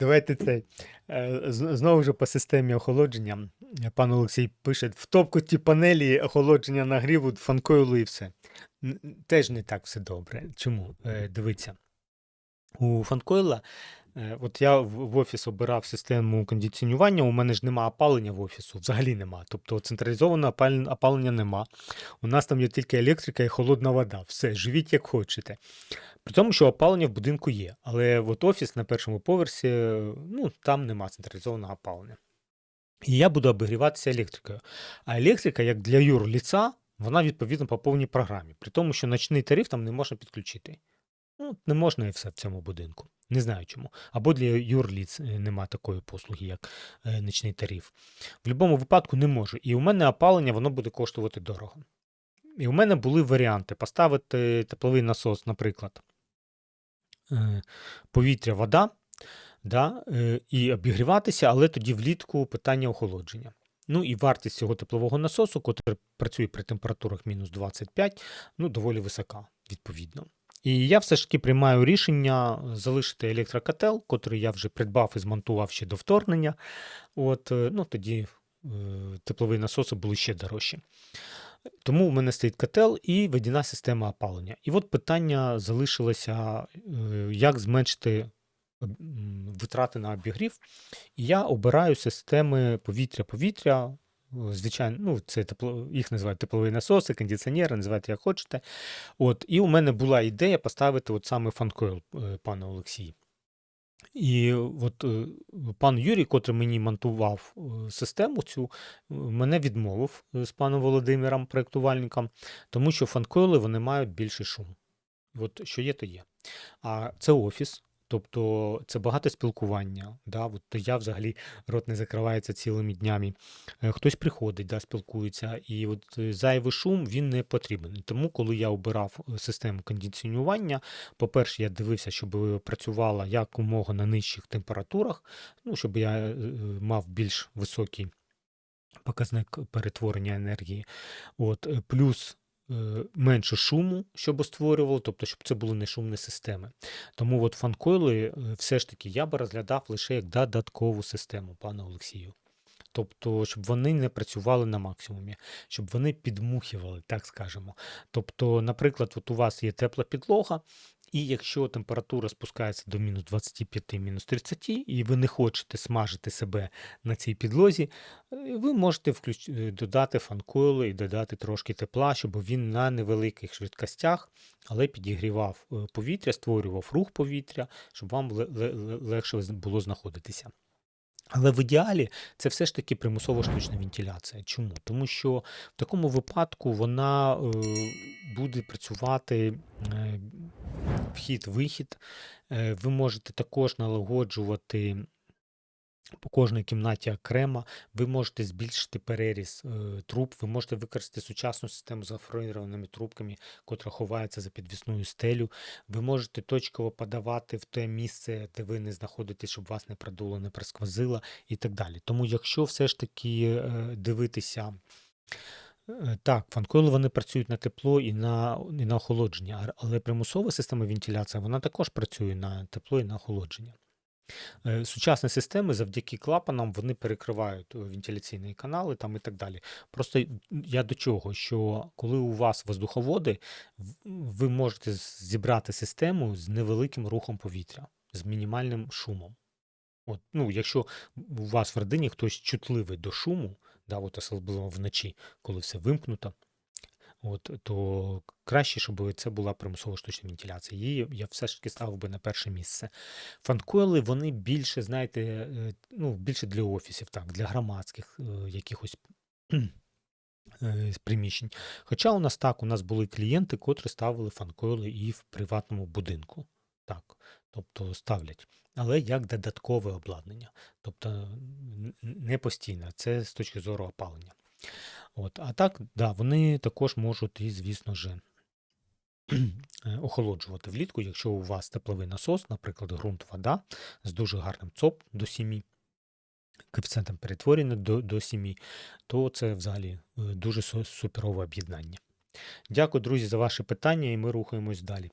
Давайте цей. е, Знову ж по системі охолодження. Пан Олексій пише: в топкоті панелі охолодження нагріву, фанкойлу і все. Теж не так все добре. Чому? Е, Дивіться. У фанкойла, от я в офіс обирав систему кондиціонування, у мене ж нема опалення в офісу, взагалі нема. Тобто централізованого опалення нема. У нас там є тільки електрика і холодна вода. Все, живіть як хочете. При тому, що опалення в будинку є. Але от офіс на першому поверсі, е, ну, там нема централізованого опалення. І я буду обігріватися електрикою. А електрика, як для юрліца, вона відповідно по повній програмі. При тому, що ночний тариф там не можна підключити. Ну, не можна і все в цьому будинку. Не знаю чому. Або для юрліц е, нема такої послуги, як е, нічний тариф. В будь-якому випадку не можу. І у мене опалення воно буде коштувати дорого. І у мене були варіанти поставити тепловий насос, наприклад, е, повітря, вода, да, і обігріватися, але тоді влітку питання охолодження. Ну і вартість цього теплового насосу, який працює при температурах мінус 25, ну, доволі висока, відповідно. І я все ж таки приймаю рішення залишити електрокотел, котрий я вже придбав і змонтував ще до вторгнення. От, е, ну, тоді е, теплові насоси були ще дорожчі. Тому в мене стоїть котел і водяна система опалення. І от питання залишилося, е, як зменшити витрати на обігрів. І я обираю системи повітря-повітря. Е, Звичайно, ну, це тепло, їх називають теплові насоси, кондиціонери, називайте як хочете. От, і у мене була ідея поставити от саме фанкойл, е, пане Олексій. І от пан Юрій, котрий мені монтував систему цю, мене відмовив з паном Володимиром, проєктувальником, тому що фанкойли вони мають більший шум. От що є, то є. А це офіс, тобто це багато спілкування. Да? От я взагалі рот не закривається цілими днями. Е, Хтось приходить, да, спілкується, і от е, зайвий шум він не потрібен. Тому, коли я обирав е, систему кондиціонування, по-перше, я дивився, щоб працювала якомога на нижчих температурах, ну, щоб я мав більш високий показник перетворення енергії. От, плюс менше шуму, щоб створювало, тобто, щоб це були не шумні системи. Тому от фанкойли е, все ж таки я би розглядав лише як додаткову систему, пане Олексію. Тобто, щоб вони не працювали на максимумі, щоб вони підмухували, так скажемо. Тобто, наприклад, от у вас є тепла підлога, і якщо температура спускається до мінус 25, мінус 30, і ви не хочете смажити себе на цій підлозі, е, ви можете включ... е, додати фанкойли і додати трошки тепла, щоб він на невеликих швидкостях, але підігрівав е, повітря, створював рух повітря, щоб вам ле- ле- ле- легше було знаходитися. Але в ідеалі це все ж таки примусова штучна вентиляція. Чому? Тому що в такому випадку вона буде працювати вхід-вихід. Е, ви можете також налагоджувати по кожній кімнаті окремо, ви можете збільшити переріз е, труб, ви можете використати сучасну систему з гофрованими трубками, котра ховається за підвісною стелю. Ви можете точково подавати в те місце, де ви не знаходитесь, щоб вас не продуло, не просквозило і так далі. Тому, якщо все ж таки е, дивитися. Е, Так, фанкойли вони працюють на тепло і на, і на охолодження, але примусова система вентиляції вона також працює на тепло і на охолодження. Е, Сучасні системи завдяки клапанам вони перекривають е, вентиляційні канали там і так далі. Просто я до чого, що коли у вас воздуховоди, ви можете зібрати систему з невеликим рухом повітря, з мінімальним шумом. От, ну, якщо у вас в родині хтось чутливий до шуму, да, от особливо вночі, коли все вимкнуто, от, то краще, щоб це була примусова штучна вентиляція. Її я все ж таки ставив би на перше місце. Фанкойли, вони більше, знаєте, е, ну, більше для офісів, так, для громадських е, якихось е, приміщень. Хоча у нас так, у нас були клієнти, котрі ставили фанкойли і в приватному будинку. Так, тобто ставлять. Але як додаткове обладнання. Тобто не постійно, це з точки зору опалення. От, а так, да, вони також можуть і, звісно ж, е, охолоджувати влітку, якщо у вас тепловий насос, наприклад, ґрунт вода з дуже гарним ЦОП до 7, коефіцієнтом перетворення до, до 7, то це взагалі е, дуже суперове об'єднання. Дякую, друзі, за ваші питання, і ми рухаємось далі.